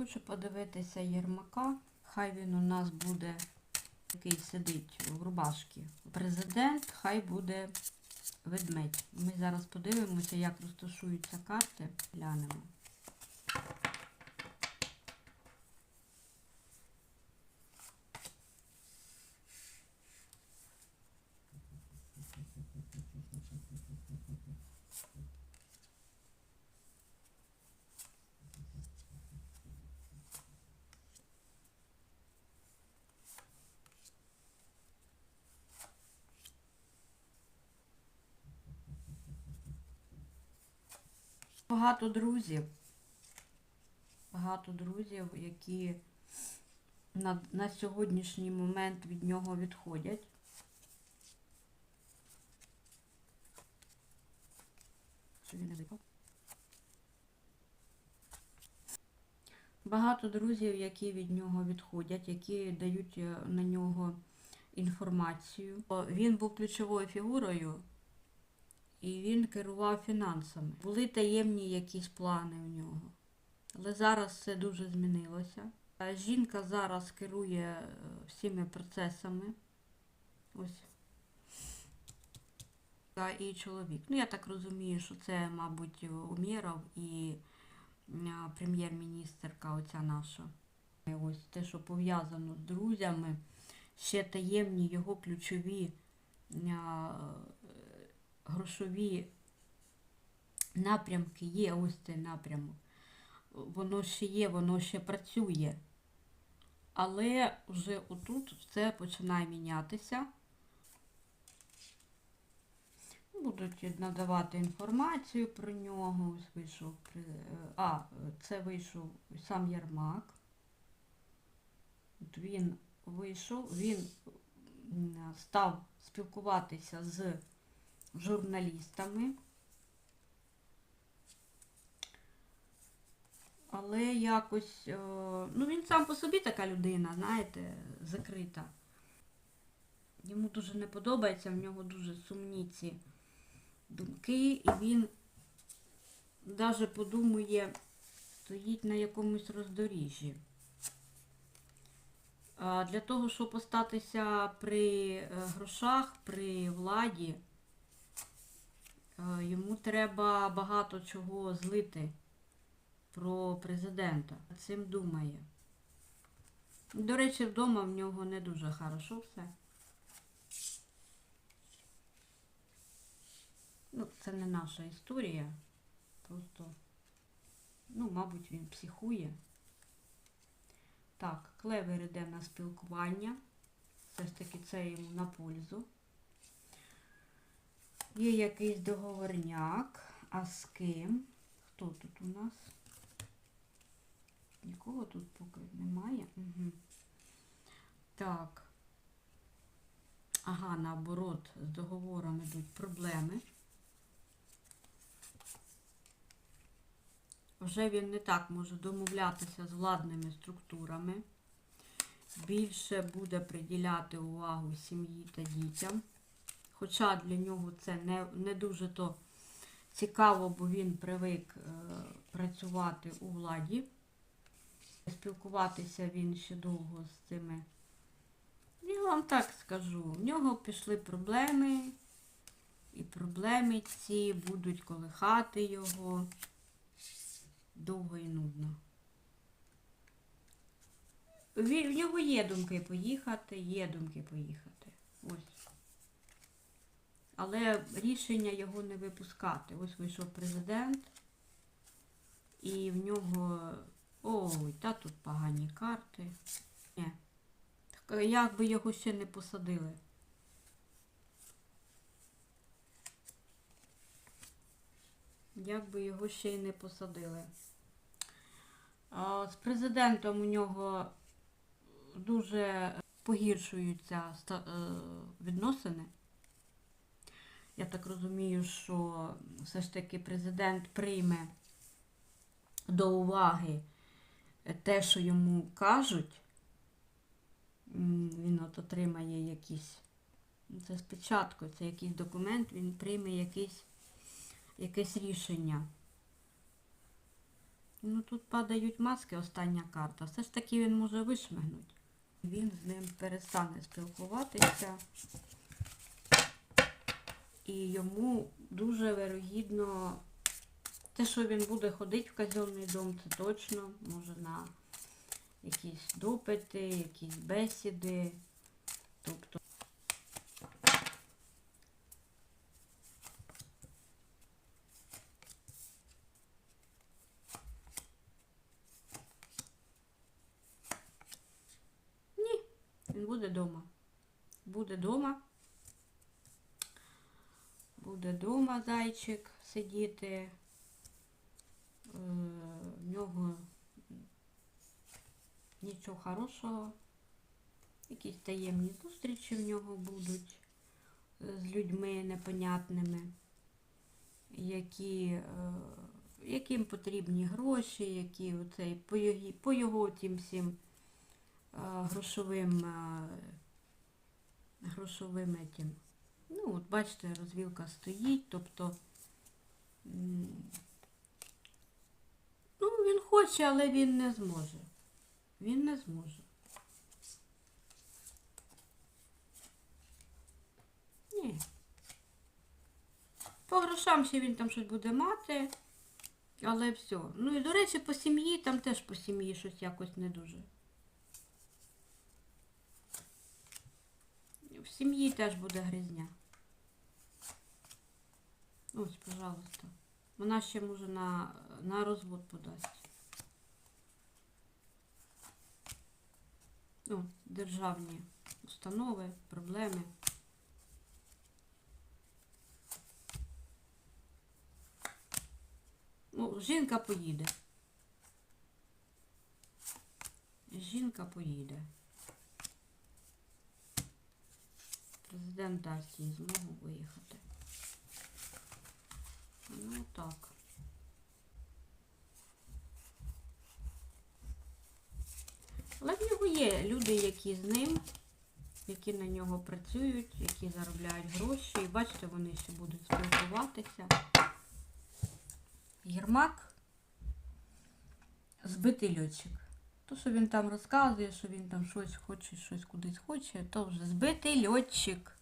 Хочу подивитися Єрмака. Хай він у нас буде, який сидить в рубашці. Президент, хай буде ведмедь. Ми зараз подивимося, як розташуються карти. Глянемо. Багато друзів. Багато друзів, які на, на сьогоднішній момент від нього відходять. Що він не випав? Багато друзів, які від нього відходять, які дають е, на нього інформацію. Він був ключовою фігурою і він керував фінансами. Були таємні якісь плани в нього. Але зараз це дуже змінилося. Жінка зараз керує е, всіми процесами. Ось. І чоловік. Ну, я так розумію, що це, мабуть, Умєров і прем'єр-міністерка оця наша. І Ось те, що пов'язано з друзями, ще таємні його ключові грошові напрямки є, ось цей напрямок. Воно ще є, воно ще працює. Але вже отут все починає мінятися. Будуть надавати інформацію про нього. Ось вийшов. А, це вийшов сам Єрмак. От він вийшов, він став спілкуватися з журналістами. Але якось, е, ну він сам по собі така людина, знаєте, закрита. Йому дуже не подобається, в нього дуже сумні ці думки, і він навіть подумує, стоїть на якомусь роздоріжжі. Для того, щоб остатися при е, грошах, при владі, йому треба багато чого злити про президента. Цим думає. До речі, вдома в нього не дуже хорошо все. Ну, це не наша історія. Просто, ну, мабуть, він психує. Так, клевер іде на спілкування. Все ж таки це йому на пользу. Є якийсь договорняк. А з ким? Хто тут у нас? Нікого тут поки немає. Угу. Так. Ага, наоборот, з договором йдуть проблеми. Вже він не так може домовлятися з владними структурами. Більше буде приділяти увагу сім'ї та дітям. Хоча для нього це не, не дуже то цікаво, бо він привик е, працювати у владі. Спілкуватися він ще довго з цими. Я вам так скажу, в нього пішли проблеми, і проблеми ці будуть колихати його довго і нудно. В нього є думки поїхати, є думки поїхати. Ось. Але рішення його не випускати. Ось вийшов президент, і в нього. Ой, та тут погані карти. Ні. Так, як би його ще не посадили. Як би його ще й не посадили. З президентом у нього дуже погіршуються е, відносини. Я так розумію, що все ж таки президент прийме до уваги те, що йому кажуть. Він от отримає якісь. ну, Це спочатку, це якийсь документ, він прийме якийсь, якесь рішення. Ну тут падають маски, остання карта. Все ж таки він може вишмигнути. Він з ним перестане спілкуватися. І йому дуже вирогідно те, що він буде ходити в казенний дом, це точно. Може на якісь допити, якісь бесіди. Тобто Ні, він буде вдома. Буде вдома. Буде вдома зайчик сидіти. Е, В нього нічого хорошого. Якісь таємні зустрічі в нього будуть е, з людьми непонятними, які, е, яким потрібні гроші, які оцей, по, його, тим всім грошовим, грошовим етім. Ну, от бачите, розвілка стоїть, тобто ну, він хоче, але він не зможе. Він не зможе. Ні. По грошам ще він там щось буде мати, але все. Ну і до речі, по сім'ї там теж по сім'ї щось якось не дуже. В сім'ї теж буде гризня. Ось, пожалуйста. Вона ще може на, на розвод подасть. Ну, державні установи, проблеми. Ну, жінка поїде. Жінка поїде. Президент дасть їй змогу виїхати. Ну так. Але в нього є люди, які з ним, які на нього працюють, які заробляють гроші. І бачите, вони ще будуть спілкуватися. Єрмак збитий льотчик. То, що він там розказує, що він там щось хоче, щось кудись хоче, то вже збитий льотчик.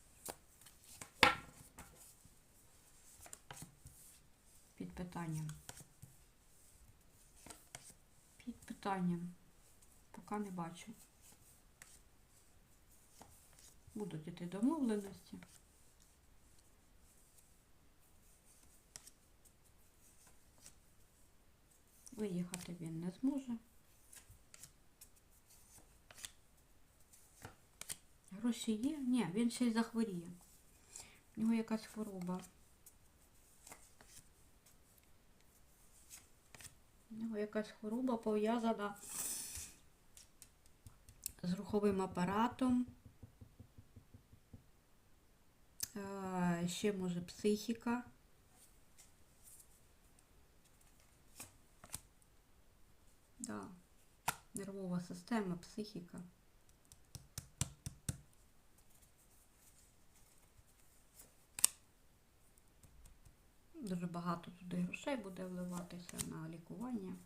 Під питанням. Під питанням. Поки не бачу. Будуть іти домовленості. Виїхати він не зможе. Гроші є? Ні, він ще й захворіє. У нього якась хвороба. У нього якась хвороба пов'язана з руховим апаратом. Е, Ще може психіка. Да. Нервова система, психіка. Дуже багато туди грошей буде вливатися на лікування.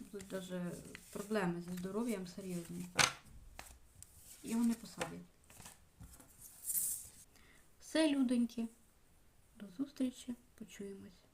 Будуть навіть проблеми зі здоров'ям серйозні. Його не посадять. Все, люденьки. До зустрічі. Почуємось.